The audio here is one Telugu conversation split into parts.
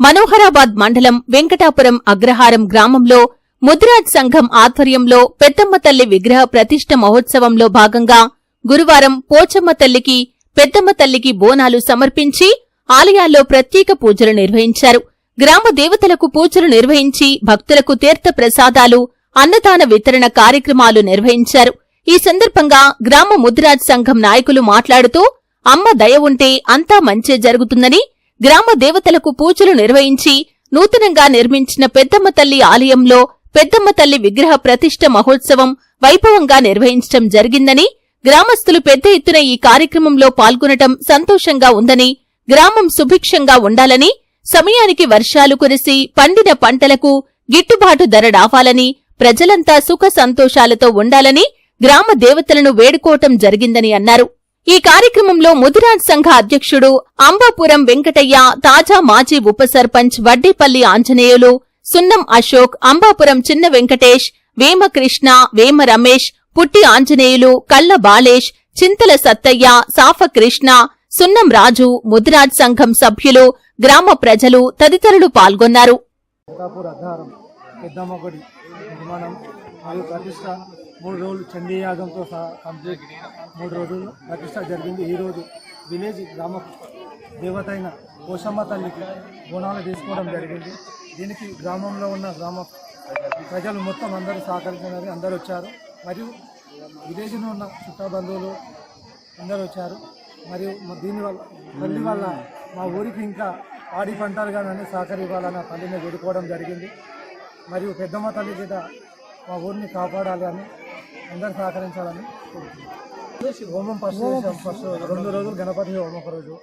మనోహరాబాద్ మండలం వెంకటాపురం అగ్రహారం గ్రామంలో ముద్రాజ్ సంఘం ఆధ్వర్యంలో పెద్దమ్మ తల్లి విగ్రహ ప్రతిష్ఠ మహోత్సవంలో భాగంగా గురువారం పోచమ్మ తల్లికి పెద్దమ్మ తల్లికి బోనాలు సమర్పించి ఆలయాల్లో ప్రత్యేక పూజలు నిర్వహించారు. గ్రామ దేవతలకు పూజలు నిర్వహించి భక్తులకు తీర్థ ప్రసాదాలు అన్నదాన వితరణ కార్యక్రమాలు నిర్వహించారు. ఈ సందర్భంగా గ్రామ ముద్రాజ్ సంఘం నాయకులు మాట్లాడుతూ అమ్మ దయ ఉంటే అంతా మంచే జరుగుతుందని గ్రామ దేవతలకు పూజలు నిర్వహించి నూతనంగా నిర్మించిన పెద్దమ్మ తల్లి ఆలయంలో పెద్దమ్మ తల్లి విగ్రహ ప్రతిష్ఠ మహోత్సవం వైభవంగా నిర్వహించడం జరిగిందని గ్రామస్తులు పెద్ద ఎత్తున ఈ కార్యక్రమంలో పాల్గొనటం సంతోషంగా ఉందని గ్రామం సుభిక్షంగా ఉండాలని సమయానికి వర్షాలు కురిసి పండిన పంటలకు గిట్టుబాటు ధర రావాలని ప్రజలంతా సుఖ సంతోషాలతో ఉండాలని గ్రామ దేవతలను వేడుకోవటం జరిగిందని అన్నారు. ఈ కార్యక్రమంలో ముదిరాజ్ సంఘ అధ్యక్షుడు అంబాపురం వెంకటయ్య తాజా మాజీ ఉప సర్పంచ్ వడ్డీపల్లి ఆంజనేయులు సున్నం అశోక్ అంబాపురం చిన్న వెంకటేష్ వేమ కృష్ణ వేమ రమేష్ పుట్టి ఆంజనేయులు కళ్ళ బాలేష్ చింతల సత్తయ్య సాఫ కృష్ణ సున్నం రాజు ముదిరాజ్ సంఘం సభ్యులు గ్రామ ప్రజలు తదితరులు పాల్గొన్నారు. కోటాపూర్ మరియు ప్రతిష్ట మూడు రోజులు చండీయాగంతో సహా కంప్లీట్ మూడు రోజులు ప్రతిష్ట జరిగింది. ఈరోజు విలేజ్ గ్రామ దేవత అయిన పోషమ్మ తల్లికి బోనాలు తీసుకోవడం జరిగింది. దీనికి గ్రామంలో ఉన్న గ్రామ ప్రజలు మొత్తం అందరూ సహకరించినారు అందరూ వచ్చారు. మరియు విలేజ్లో ఉన్న చుట్టబంధువులు అందరూ వచ్చారు. మరియు దీనివల్ల తల్లి వల్ల మా ఊరికి ఇంకా ఆడి పంటలు కానీ సహకరి ఇవ్వాలని తల్లిని వేడుకోవడం జరిగింది. మరియు పెద్దమ్మ తల్లి చేత మా ఊరిని కాపాడాలి అని అందరూ సహకరించాలని. హోమం ఫస్ట్ చేసాం. ఫస్ట్ రెండు రోజులు గణపతి హోమం ఒక రోజు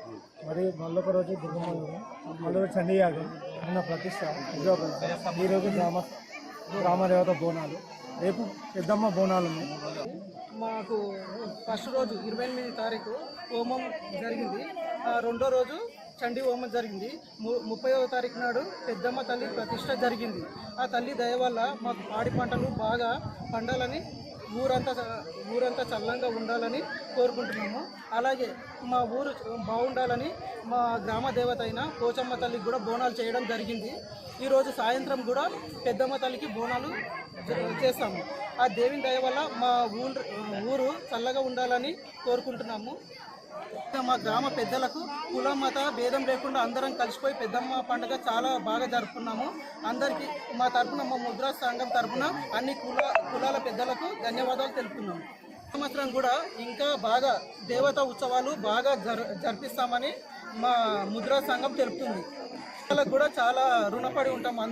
మరియు మళ్ళొక రోజు దుర్గమ్మ హోమం. మళ్ళీ రోజు చండీ యాగం నిన్న ప్రతిష్ట ఉద్యోగం. ఈ రోజు గ్రామ గ్రామదేవత బోనాలు. రేపు పెద్దమ్మ బోనాలు ఉన్నాయి. మాకు ఫస్ట్ రోజు ఇరవై ఎనిమిది తారీఖు హోమం జరిగింది. ఆ రెండో రోజు చండీ హోమం జరిగింది. ము ముప్పైవ తారీఖు నాడు పెద్దమ్మ తల్లి ప్రతిష్ట జరిగింది. ఆ తల్లి దయ వల్ల మాకు పాడి పంటలు బాగా పండాలని ఊరంతా ఊరంతా చల్లంగా ఉండాలని కోరుకుంటున్నాము. అలాగే మా ఊరు బాగుండాలని మా గ్రామ దేవత అయిన పోచమ్మ తల్లికి కూడా బోనాలు చేయడం జరిగింది. ఈరోజు సాయంత్రం కూడా పెద్దమ్మ తల్లికి బోనాలు చేస్తాము. ఆ దేవిని దయ వల్ల మా ఊరు ఊరు చల్లగా ఉండాలని కోరుకుంటున్నాము. మా గ్రామ పెద్దలకు కుల మత భేదం లేకుండా అందరం కలిసిపోయి పెద్దమ్మ పండుగ చాలా బాగా జరుపుకున్నాము. అందరికీ మా తరపున మా ముద్రా సంఘం తరపున అన్ని కుల కులాల పెద్దలకు ధన్యవాదాలు తెలుపుతున్నాము. సంవత్సరం కూడా ఇంకా బాగా దేవతా ఉత్సవాలు బాగా జర్ జరిపిస్తామని మా ముద్రా సంఘం తెలుపుతుంది. వాళ్ళకు కూడా చాలా రుణపడి ఉంటాం.